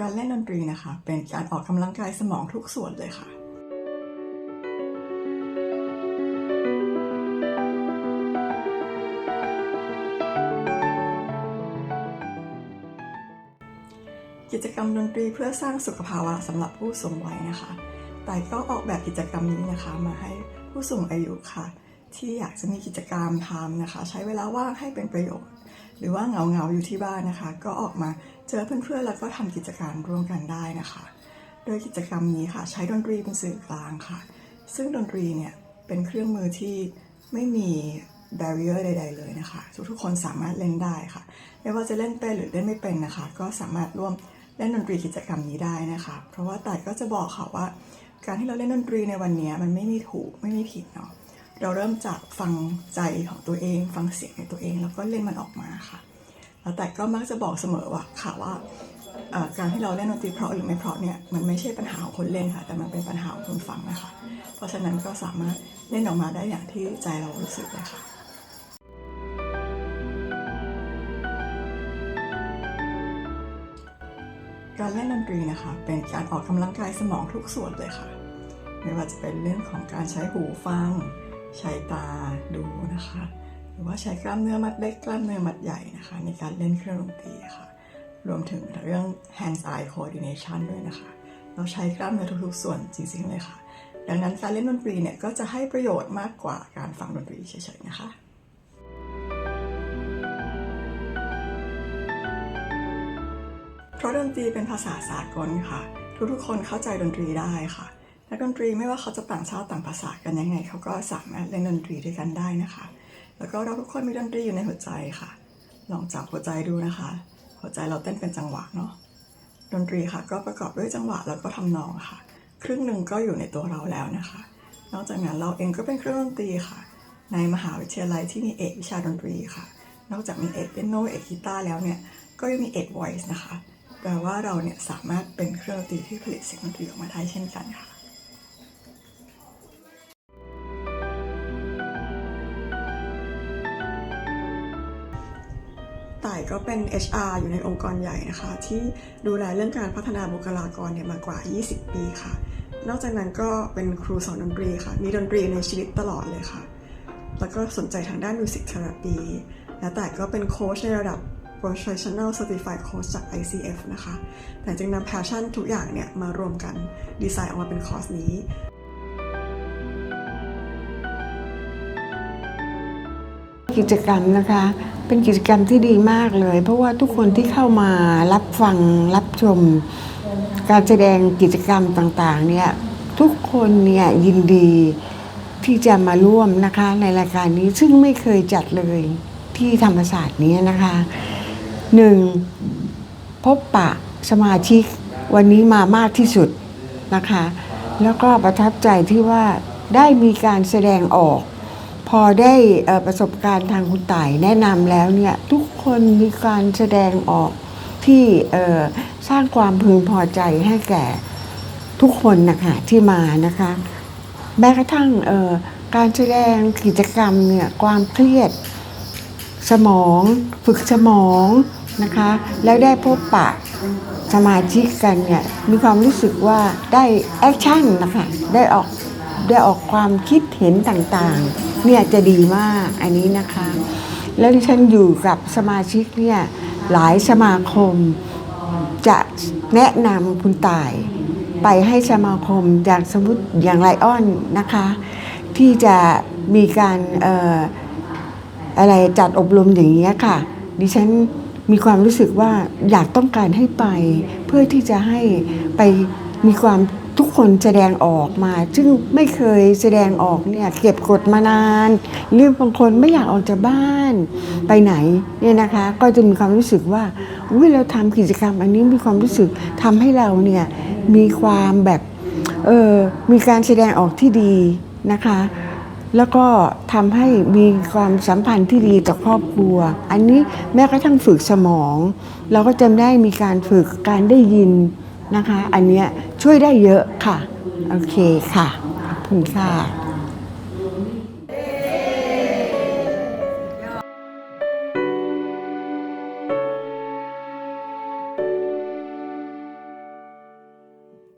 การเล่นดนตรีนะคะ เป็นการออกกำลังกายสมองทุกส่วนเลยค่ะ กิจกรรมดนตรีเพื่อสร้างสุขภาวะสำหรับผู้สูงวัยนะคะ แต่ก็ออกแบบกิจกรรมนี้นะคะ มาให้ผู้สูงอายุค่ะ ที่อยากจะมีกิจกรรมทำนะคะ ใช้เวลาว่างให้เป็นประโยชน์ หรือว่าเหงาเงาๆอยู่ที่บ้านนะคะ ก็ออกมาเจอเพื่อนๆแล้วก็ทำกิจกรรมร่วมกันได้นะคะ โดยกิจกรรมนี้ค่ะ ใช้ดนตรีเป็นสื่อกลางค่ะ ซึ่งดนตรีเนี่ยเป็นเครื่องมือที่ไม่มี barrier ใด ๆ เลยนะคะ ทุกๆคนสามารถเล่นได้ค่ะ ไม่ว่าจะเล่นเป็นหรือเล่นไม่เป็นนะคะ ก็สามารถร่วมเล่นดนตรีกิจกรรมนี้ได้นะคะ เพราะว่าแต่ก็จะบอกค่ะว่า การที่เราเล่นดนตรีในวันนี้มันไม่มีถูกไม่มีผิดเนาะ เราเริ่มจากฟังใจของตัวเอง ฟังเสียงในตัวเอง แล้วก็เล่นมันออกมาค่ะ แล้วแต่ก็มักจะบอกเสมอว่าค่ะว่าการที่เราเล่นดนตรีเพราะหรือไม่เพราะเนี่ยมันไม่ใช่ปัญหาของคนเล่นค่ะ แต่มันเป็นปัญหาของคนฟังนะคะ เพราะฉะนั้นก็สามารถเล่นออกมาได้อย่างที่ใจเรารู้สึกเลยค่ะการเล่นดนตรีนะคะ เป็นการออกกำลังกายสมองทุกส่วนเลยค่ะ ไม่ว่าจะเป็นเรื่องของการใช้หูฟัง ใช้ตาดูนะคะ หรือว่าใช้กล้ามเนื้อมัดเล็กกล้ามเนื้อมัดใหญ่นะคะ ในการเล่นเครื่องดนตรีค่ะ รวมถึงเรื่อง hands eye coordination ด้วยนะคะ เราใช้กล้ามเนื้อทุกๆ ส่วนจริงๆเลยค่ะ ดังนั้นการเล่นดนตรีเนี่ยก็จะให้ประโยชน์มากกว่าการฟังดนตรีเฉยๆนะคะเพราะดนตรีเป็นภาษาสากลค่ะ ทุกๆคนเข้าใจดนตรีได้ค่ะ นักดนตรีไม่ว่าเขาจะต่างชาติต่างภาษากันยังไงเขาก็สามารถเล่นดนตรีด้วยกันได้นะคะ แล้วก็เราทุกคนมีดนตรีอยู่ในหัวใจค่ะ ลองจับหัวใจดูนะคะ หัวใจเราเต้นเป็นจังหวะเนาะดนตรีค่ะ ก็ประกอบด้วยจังหวะแล้วก็ทำนองค่ะ ครึ่งหนึ่งก็อยู่ในตัวเราแล้วนะคะ นอกจากนั้นเราเองก็เป็นเครื่องดนตรีค่ะ ในมหาวิทยาลัยที่มีเอกวิชาดนตรีค่ะ นอกจากมีเอกเปียโนเอกกีตาร์แล้วเนี่ยก็ยังมีเอก voice นะคะแปลว่าเราเนี่ยสามารถเป็นเครื่องดนตรีที่ผลิตเสียงดนตรีออกมาได้เช่นกันค่ะ ต่ายก็เป็น HR อยู่ในองค์กรใหญ่นะคะ ที่ดูแลเรื่องการพัฒนาบุคลากรเนี่ยมากว่า 20 ปีค่ะ นอกจากนั้นก็เป็นครูสอนดนตรีค่ะ มีดนตรีในชีวิตตลอดเลยค่ะ แล้วก็สนใจทางด้าน Music Therapy และแต่ก็เป็นโค้ชในระดับ Professional Certified Coach จาก ICF นะคะ แต่จึงนำ passion ทุกอย่างเนี่ยมารวมกันดีไซน์ออกมาเป็นคอร์สนี้ กิจกรรมนะคะ เป็นกิจกรรมที่ดีมากเลย เพราะว่าทุกคนที่เข้ามารับฟังรับชม การแสดงกิจกรรมต่างๆเนี่ยทุกคนเนี่ยยินดีที่จะมาร่วมนะคะในรายการนี้ซึ่งไม่เคยจัดเลยที่ธรรมศาสตร์นี้นะคะหนึ่งพบปะสมาชิกวันนี้มามากที่สุดนะคะ แล้วก็ประทับใจที่ว่าได้มีการแสดงออก พอได้ประสบการณ์ทางคุณต่ายแนะนำแล้วเนี่ยทุกคนมีการแสดงออกที่สร้างความพึงพอใจให้แก่ทุกคนนะคะที่มานะคะ แม้กระทั่งการแสดงกิจกรรมเนี่ยความเครียดสมองฝึกสมองนะคะ แล้วได้พบปะสมาชิกกันเนี่ยมีความรู้สึกว่าได้แอคชั่นนะคะได้ออกได้ออกความคิดเห็นต่างๆ เนี่ยจะดีมากอันนี้นะคะ แล้วที่ฉันอยู่กับสมาชิกเนี่ยหลายสมาคมจะแนะนำคุณต่าย ไปให้สมาคมอย่างสมมติอย่างไลออนนะคะ ที่จะมีการอออะไรจัดอบรมอย่างนี้ยค่ะ ดิฉันมีความรู้สึกว่าอยากต้องการให้ไป เพื่อที่จะให้ไปมีความ ทุกคนแสดงออกมา ซึ่งไม่เคยแสดงออกเนี่ยเก็บกดมานาน หรือบางคนไม่อยากออกจากบ้านไปไหนเนี่ยนะคะ ก็จะมีความรู้สึกว่าอุ้ยเราทำกิจกรรม อันนี้มีความรู้สึกทำให้เราเนี่ยมีความแบบเออมีการแสดงออกที่ดีนะคะ แล้วก็ทำให้มีความสัมพันธ์ที่ดีต่อครอบครัว อันนี้แม้กระทั่งฝึกสมอง เราก็จะได้มีการฝึกการได้ยินนะคะ อันเนี้ย ช่วยได้เยอะค่ะ โอเคค่ะขอบคุณค่ะ